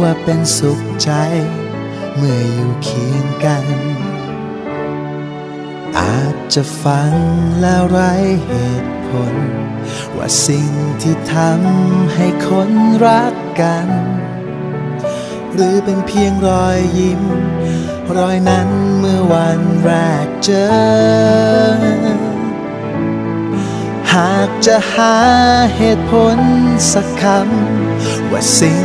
ว่าเป็นสุขใจ เมื่ออยู่เคียงกัน อาจจะฟังแล้วไร้เหตุผล ว่าสิ่งที่ทำให้คนรักกัน หรือเป็นเพียงรอยยิ้ม รอยนั้นเมื่อวันแรกเจอหากจะหาเหตุผลสักคำ ว่าสิ่ง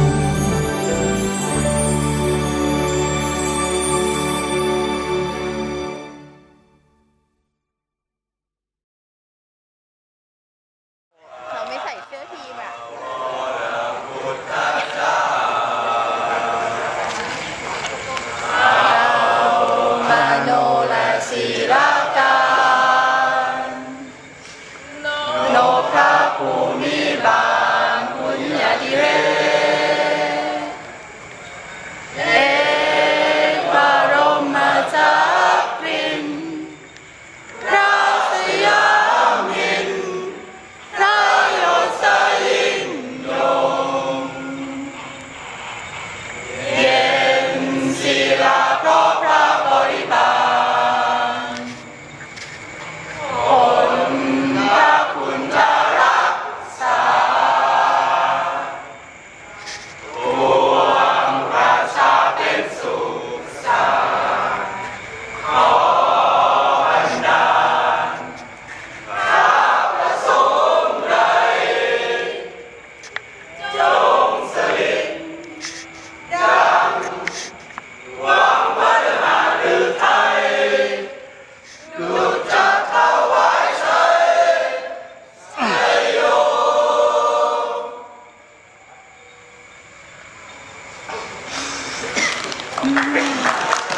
Uhum.